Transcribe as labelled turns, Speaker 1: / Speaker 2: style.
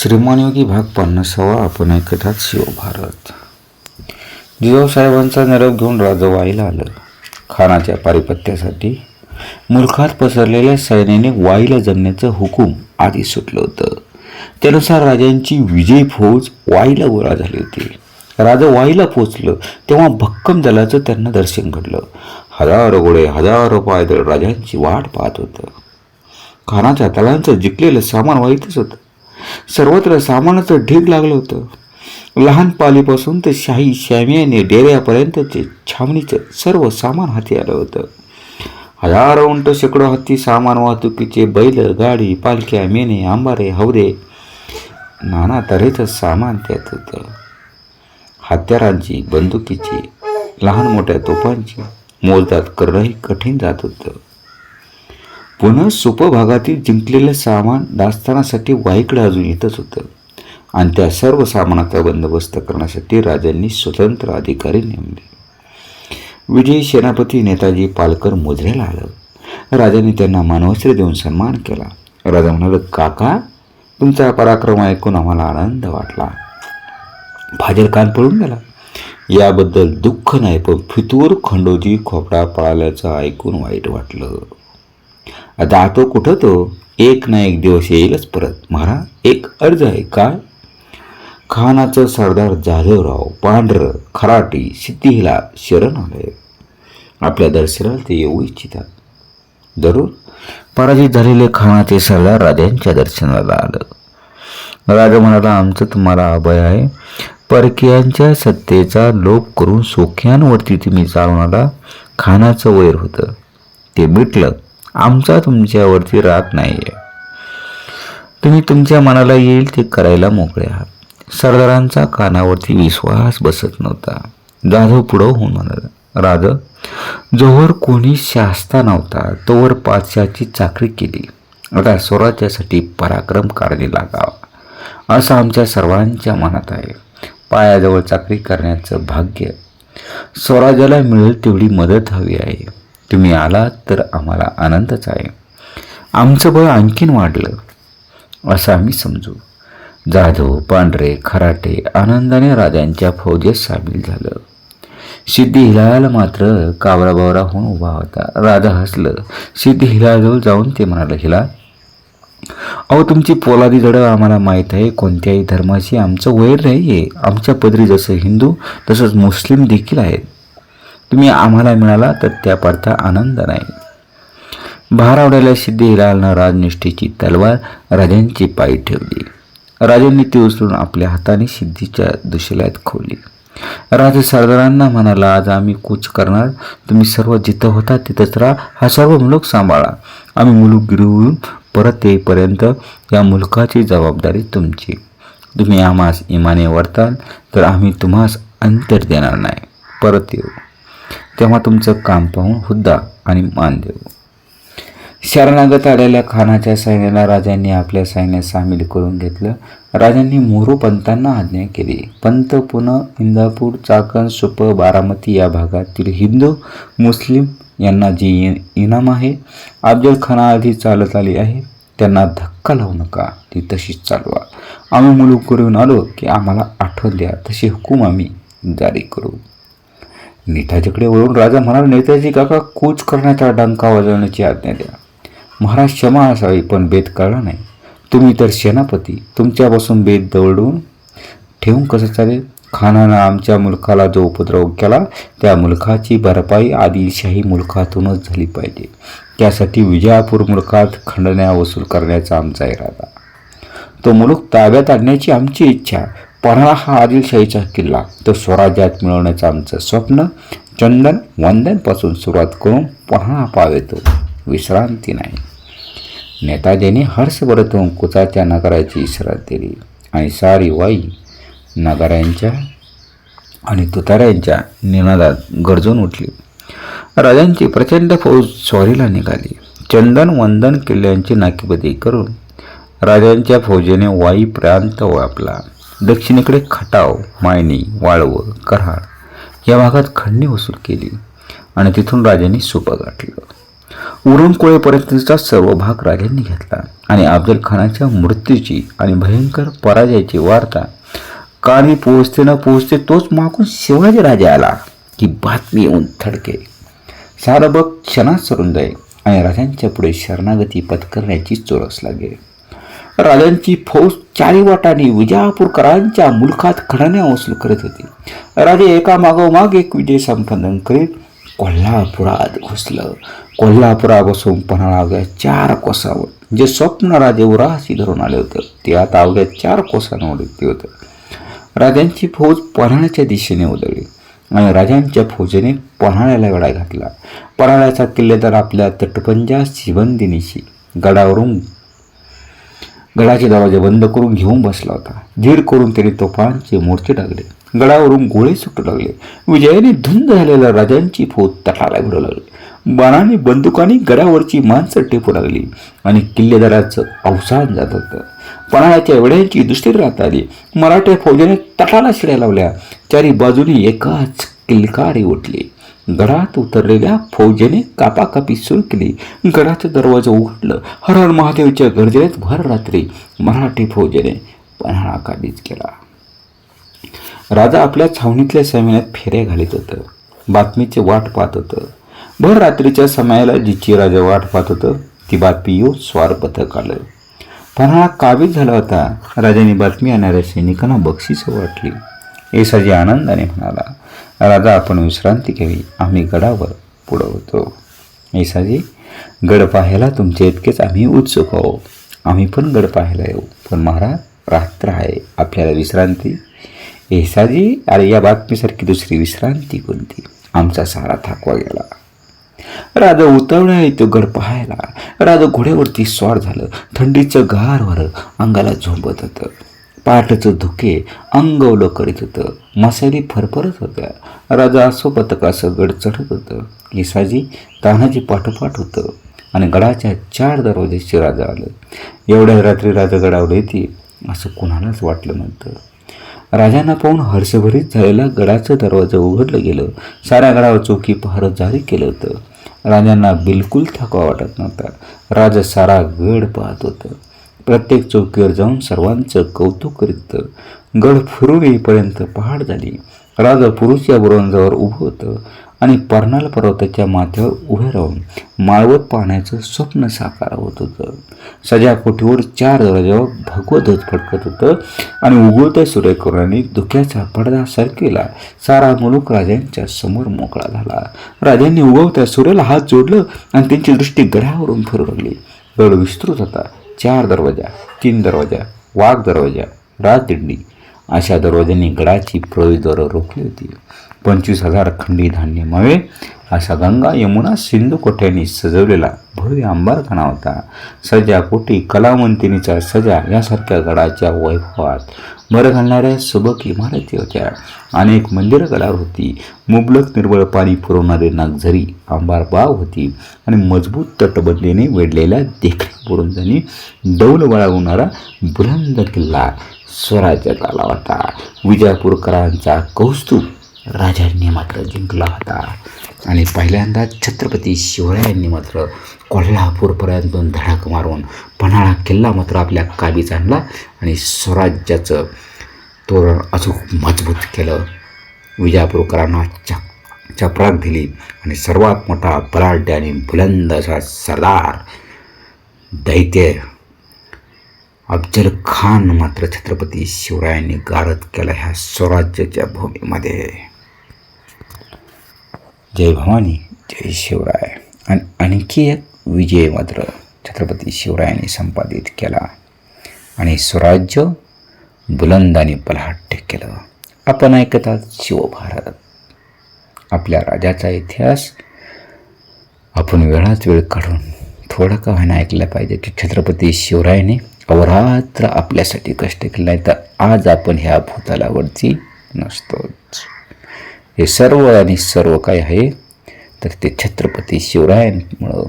Speaker 1: श्रीमानयोगी भाग पन्नासावा आपण ऐकतात शिवभारत जिजाऊसाहेबांचा निरोप घेऊन राजा वाईला आलं. खानाच्या पारिपत्यासाठी मुलखात पसरलेल्या सैन्याने वाईला जमण्याचं हुकूम आधी सुटलं होतं. त्यानुसार राजांची विजयी फौज वाईला गोळा झाली होती. राजा वाईला पोचलं तेव्हा भक्कम दलाचं त्यांना दर्शन घडलं. हजारो गोळे हजारो पायदळ राजांची वाट पाहत होतं. खानाच्या तलांचं जिंकलेलं सामान वाईतच होतं. सर्वत्र सामानाचं ढीग लागलं होतं. लहान पालीपासून ते शाही शामियाने डेऱ्यापर्यंतचे छावणीचं सर्व सामान हाती आलं होतं. हजारो उंट शेकडो हत्ती सामान वाहतुकीचे बैल गाडी पालख्या मेने आंबारे हवरे नाना तऱ्हेचं सामान त्यात होतं. हत्यारांची बंदुकीची लहान मोठ्या तोफांची मोजदात करणंही कठीण जात होतं. पुन्हा सुपभागातील जिंकलेलं सामान दास्तानासाठी वाईकडे अजून येतच होतं. आणि त्या सर्व सामानाचा बंदोबस्त करण्यासाठी राजांनी स्वतंत्र अधिकारी नेमले. विजयी सेनापती नेताजी पालकर मोजऱ्याला आलं. राजांनी त्यांना मानवस्त्र देऊन सन्मान केला. राजा म्हणाल काका तुमचा पराक्रम ऐकून आम्हाला आनंद वाटला. फाजल कान पळून गेला. याबद्दल दुःख नाही पण फितूर खंडोजी खोपडा पळाल्याचं ऐकून वाईट वाटलं. आता तो कुठं तो? एक ना एक दिवस येईलच परत. महाराज एक अर्ज आहे काय? खानाचं सरदार जाधवराव पांढरं खराटी सिद्धीला शरण आलंय आपल्या दर्शनाला ते येऊ इच्छितात. जरूर पराजित झालेले खानाचे सरदार राजांच्या दर्शनाला आलं. राजा म्हणाला आमचं तुम्हाला अभय आहे. परकीयांच्या सत्तेचा लोप करून सोख्यांवरती तुम्ही चालवणारा खानाचं वैर होतं. ते मिटलं. आमचा तुमच्यावरती राग नाही आहे तुम्ही तुमच्या मनाला येईल ते करायला मोकळे आहात. सरदारांचा कानावरती विश्वास बसत नव्हता. जाधव पुढं होऊन म्हणाला राज जोवर कोणी शास्ता नव्हता तोवर पाचशाची चाकरी केली. आता स्वराज्यासाठी पराक्रम कारणी लागावा. असं आमच्या सर्वांच्या मनात आहे. पायाजवळ चाकरी करण्याचं भाग्य स्वराज्याला मिळेल तेवढी मदत हवी आहे. तुम्ही आलात तर आम्हाला आनंदच आहे. आमचं बळ आणखीन वाढलं असं आम्ही समजू. जाधव पांढरे खराटे आनंदाने राजांच्या फौजेत सामील झालं. सिद्धी हिलाल मात्र कावराबावरा होऊन उभा होता. राजा हसलं. सिद्धी हिलाजवळ जाऊन ते म्हणाले हिला अहो तुमची पोलादी जडं आम्हाला माहीत आहे. कोणत्याही धर्माशी आमचं वैर नाही आहे आमच्या पदरी जसं हिंदू तसंच मुस्लिम देखील आहेत. तुम्ही आम्हाला मिळाला तर त्या पडता आनंद नाही. भारावड्याला सिद्धी हिलालनं राजनिष्ठेची तलवार राजांची पायी ठेवली. राजांनी ती उचलून आपल्या हाताने सिद्धीच्या दुशेल्यात खोवली. राजा सरदारांना म्हणाला आज आम्ही कूच करणार. तुम्ही सर्व जिथं होता तिथंच राहा. हा सर्व मुलूक सांभाळा. आम्ही मुलूक गिरवून परत येईपर्यंत या मुलकाची जबाबदारी तुमची. तुम्ही आम्हास इमाने वर्ताल तर आम्ही तुम्हास अंतर देणार नाही. परत येऊ. तेव्हा तुमचं काम पाहून हुद्दा आणि मान देऊ. शरणागत आलेल्या खानाच्या सैन्याला राजांनी आपल्या सैन्यात सामील करून घेतलं. राजांनी मोरू पंतांना आज्ञा केली. पंत पुणे इंदापूर चाकण सुप बारामती या भागातील हिंदू मुस्लिम यांना जी इनाम आहे अफजल खानाआधी चालत आली आहे त्यांना धक्का लावू नका. ती तशीच चालवा. आम्ही मुलूक करून आलो की आम्हाला आठवण द्या. तशी हुकूम आम्ही जारी करू. नेताजीकडे वळून राजा म्हणाला नेताजी काका कूच करण्याचा डंका वाजवण्याची आज्ञा द्या. महाराज क्षमा असावी पण बेत कळला नाही. तुम्ही तर सेनापती तुमच्यापासून बेत दवडून ठेवून कसं चालेल? खानानं आमच्या मुलखाला जो उपद्रव केला त्या मुलखाची भरपाई आदिलशाही मुलखातूनच झाली पाहिजे. त्यासाठी विजयापूर मुलखात खंडण्या वसूल करण्याचा आमचा इरादा. तो मुलूक ताब्यात आणण्याची आमची इच्छा पन्हाळा हा आदिलशाहीचा किल्ला. तो स्वराज्यात मिळवण्याचं आमचं स्वप्न. चंदन वंदनपासून सुरुवात करून पन्हाळा पावेतो. विश्रांती नाही. नेताजीने हर्ष कुचाच्या नगराची इशारा दिली. आणि सारी वाई नगाऱ्यांच्या आणि तुताऱ्यांच्या निनादात गरजून उठली. राजांची प्रचंड फौज स्वारीला निघाली. चंदन वंदन किल्ल्यांची नाकेबंदी करून राजांच्या फौजेने वाई प्रांत व्यापला. दक्षिणेकडे खटाव मायनी वाळवं कराड या भागात खंडणी वसूल केली आणि तिथून राजांनी सुपं गाठलं. उरणकोळेपर्यंतचा सर्व भाग राजांनी घेतला आणि अफजल खानाच्या मृत्यूची आणि भयंकर पराजयाची वार्ता कानी पोहोचते न पोहोचते तोच मागून शिवाजी राजा आला की बातमी येऊन थडके. सारं बघ क्षणात सरून जाईल आणि राजांच्या पुढे शरणागती पत्करण्याची चोरस लागेल राजांची फौज चारी वाटाने विजापूरकरांच्या मुलखात खडण्या वसूल करत होती. राजे एका मागोमाग एक विजय संपादन करीत कोल्हापुरात घुसलं. कोल्हापुरापासून पन्हाळा अवघ्या चार कोसावर जे स्वप्न राजे उराशी धरून आले होते ते आता अवघ्या चार कोसांवर ते होतं. राजांची फौज पन्हाळ्याच्या दिशेने उदळली आणि राजांच्या फौजेने पन्हाळ्याला वेढा घातला. पन्हाळ्याचा किल्लेदार आपल्या तटपंजा शिबंदिनीशी गडावरून गडाचे दरवाजे बंद करून घेऊन बसला होता. धीर करून त्याने तोफांचे मोर्चे टाकले. गडावरून गोळे सुटू लागले. विजयाने धुंद झालेल्या राजांची फौज तटाला भिडू लागली. बाणाने बंदुकाने गडावरची माणसं टेपू लागली आणि किल्लेदाराचं अवसान जात होतं. पणाळ्याच्या वेड्यांची दुसरी रात आली. मराठ्या फौजाने तटाला शिड्या लावल्या. चारी बाजूने एकाच किलकारी उठली. गडात उतरलेल्या फौजेने कापाकापी सुरू केली गडाचं दरवाजा उघडलं. हर हर महादेवच्या गर्जेत भर रात्री मराठी फौजेने पन्हाळा काबीज केला. राजा आपल्या छावणीतल्या सैन्यात फेऱ्या घालीत होतं. बातमीचे वाट पाहत होतं. भर रात्रीच्या समयाला जिची राजा वाट पाहत होतं ती बातमी येऊन स्वार पथक आलं. पन्हाळा काबीज झाला होता. राजाने बातमी आणणाऱ्या सैनिकांना बक्षीस वाटली. एसाजी आनंदाने म्हणाला राजा आपण विश्रांती घ्यावी. आम्ही गडावर पुढं होतो. येसाजी गड पाहायला तुमचे इतकेच आम्ही उत्सुक आहोत. आम्ही पण गड पाहायला येऊ. पण महाराज रात्र आहे. आपल्याला विश्रांती. येसाजी अरे या बातमीसारखी दुसरी विश्रांती कोणती? आमचा सारा थाकवा गेला. राजा उतवळ्या येतो गड पाहायला. राजा घोड्यावरती स्वार झालं. थंडीचं गार वर अंगाला झोंबत होतं. पाठचं धुके अंगवलं करीत होतं. मसाली फरफरत होत्या. राजा असो पथकासं गड चढत होतं. निसाजी तानाजी पाठोपाठ होतं. आणि गडाच्या चार दरवाजेशी राजा आलं. एवढ्या रात्री राजा गडावर येते असं कोणालाच वाटलं नव्हतं. राजांना पाहून हर्षभरीत झालेला गडाचं दरवाजा उघडलं गेलं. साऱ्या गडावर चौकी पहारं जारी केलं होतं. राजांना बिलकुल थकवा वाटत नव्हता. राजा सारा गड पाहत होतं. प्रत्येक चौकीवर जाऊन सर्वांचं कौतुक करीत. गड फिरून येईपर्यंत पहाड झाली. राजा पुरुष या बुरंजावर उभं होतं आणि पर्नाल पर्वताच्या माथ्यावर उभे राहून माळवत पाहण्याचं स्वप्न साकार होत होतं. सजा कोठीवर चार दरवाजावर भगवत ध्वज फडकत होतं आणि उगवत्या सूर्यकिरणाने धुक्याचा पडदा सरकेला. सारा मुलूक राजांच्या समोर मोकळा झाला. राजांनी उगवत्या सूर्याला हात जोडलं आणि त्यांची दृष्टी गडावरून फिरू लागली. गड विस्तृत होता. चार दरवाजा तीन दरवाजा वाघ दरवाजा राजदिंडी अशा दरवाजांनी गडाची प्रवेशद्वारं रोखली होती. पंचवीस हजार खंडी धान्य मवे असा गंगा यमुना सिंधू कोठ्यांनी सजवलेला भव्य आंबारखाना होता. सजा कोटी कलावंतिनीचा सजा यासारख्या गडाच्या वैभवात भर घालणाऱ्या सुबक इमारती होत्या. अनेक मंदिरं कलार होती. मुबलक निर्बळ पाणी पुरवणारे नागझरी आंबार बाव होती. आणि मजबूत तटबंदीने वेढलेल्या देखण्या बुरुंजांनी डौल बाळगणारा बुलंद किल्ला स्वराज्यात आला होता. विजापूरकरांचा कौस्तुभ राजांनी मात्र जिंकला होता. आणि पहिल्यांदा छत्रपती शिवरायांनी मात्र कोल्हापूरपर्यंत धडक मारून पन्हाळा किल्ला मात्र आपल्या काबीज आणला आणि स्वराज्याचं तोरण अचूक मजबूत केलं. विजापूरकरांना चक चपराक दिली आणि सर्वात मोठा बलाढ्य आणि बुलंद असा सरदार दैत्य अफजल खान मात्र छत्रपती शिवरायांनी गारद केला ह्या स्वराज्याच्या भूमीमध्ये. जय भवानी जय शिवराय. आणि आणखी एक विजय मात्र छत्रपती शिवरायांनी संपादित केला. आणि स्वराज्य बुलंदाने आणि बलाढ्य केलं. आपण ऐकत आहात शिवभारत. आपल्या राजाचा इतिहास आपण वेळात वेळ काढून थोडं का व्हायला ऐकलं पाहिजे की छत्रपती शिवरायाने अवरात्र आपल्यासाठी कष्ट केला आहे तर आज आपण ह्या भूतालावरती नसतोच. हे सर्व आणि सर्व काय आहे? तर ते छत्रपती शिवरायांमुळं